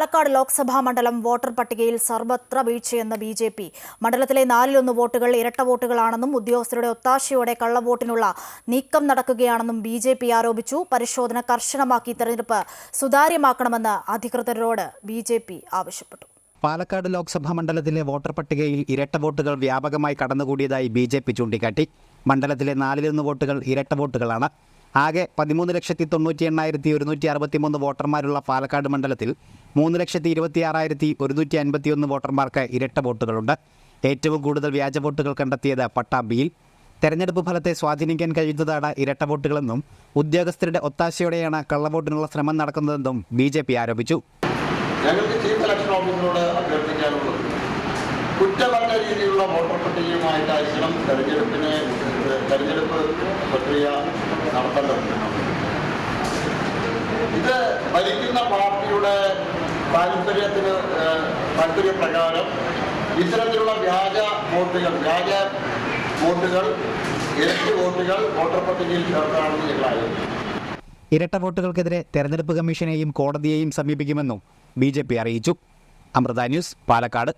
പാലക്കാട് ലോക്സഭാ മണ്ഡലം വോട്ടർ പട്ടികയിൽ സർവത്ര വീഴ്ചയെന്ന് ബി ജെ പി. മണ്ഡലത്തിലെ നാലിലൊന്ന് വോട്ടുകൾ ഇരട്ട വോട്ടുകളാണെന്നും ഉദ്യോഗസ്ഥരുടെ ഒത്താശയോടെ കള്ളവോട്ടിനുള്ള നീക്കം നടക്കുകയാണെന്നും ബി ജെ പി ആരോപിച്ചു. പരിശോധന കർശനമാക്കി തെരഞ്ഞെടുപ്പ് സുതാര്യമാക്കണമെന്ന് അധികൃതരോട് ബി ജെ പി ആവശ്യപ്പെട്ടു. പാലക്കാട് ലോക്സഭാ മണ്ഡലത്തിലെ വോട്ടർ പട്ടികയിൽ ഇരട്ട വോട്ടുകൾ വ്യാപകമായി കടന്നുകൂടിയതായി ബി ജെ പി ചൂണ്ടിക്കാട്ടി. മണ്ഡലത്തിലെ നാലിലൊന്ന് വോട്ടുകൾ ഇരട്ട വോട്ടുകളാണ്. ആകെ പതിമൂന്ന് ലക്ഷത്തി തൊണ്ണൂറ്റി എണ്ണായിരത്തി ഒരുന്നൂറ്റി അറുപത്തി മൂന്ന് വോട്ടർമാരുള്ള പാലക്കാട് മണ്ഡലത്തിൽ മൂന്ന് ലക്ഷത്തി ഇരുപത്തി ആറായിരത്തി ഒരുന്നൂറ്റി അൻപത്തിയൊന്ന് വോട്ടർമാർക്ക് ഇരട്ട വോട്ടുകളുണ്ട്. ഏറ്റവും കൂടുതൽ വ്യാജ വോട്ടുകൾ കണ്ടെത്തിയത് പട്ടാമ്പിയിൽ തെരഞ്ഞെടുപ്പ് ഫലത്തെ സ്വാധീനിക്കാൻ കഴിയുന്നതാണ് ഇരട്ട വോട്ടുകളെന്നും ഉദ്യോഗസ്ഥരുടെ ഒത്താശയോടെയാണ് കള്ളവോട്ടിനുള്ള ശ്രമം നടക്കുന്നതെന്നും ബി ആരോപിച്ചു. ഞങ്ങൾക്ക് ചീഫ് ഇലക്ഷൻ ഓഫീസറോട് അഭ്യർത്ഥിക്കാനുള്ളത്. കുറ്റമറ്റ രീതിയിലുള്ള വോട്ടർ പട്ടികയുമായിട്ടായിരിക്കണം തെരഞ്ഞെടുപ്പിന് തെരഞ്ഞെടുപ്പ് പ്രക്രിയ നടത്തേണ്ടതുണ്ട്. ഇത് ഭരിക്കുന്ന പാർട്ടിയുടെ താല്പര്യത്തിന് താല്പര്യപ്രകാരം ഇത്തരത്തിലുള്ള വ്യാജ വോട്ടുകൾ വ്യാജ വോട്ടുകൾ ഇരട്ടി വോട്ടുകൾ വോട്ടർ പട്ടികയിൽ ചേർക്കാണെന്ന് ഞങ്ങളായിരുന്നു ഇരട്ട വോട്ടുകൾക്കെതിരെ തെരഞ്ഞെടുപ്പ് കമ്മീഷനെയും കോടതിയെയും സമീപിക്കുമെന്നും ബി ജെ പി അറിയിച്ചു. അമൃത ന്യൂസ് പാലക്കാട്.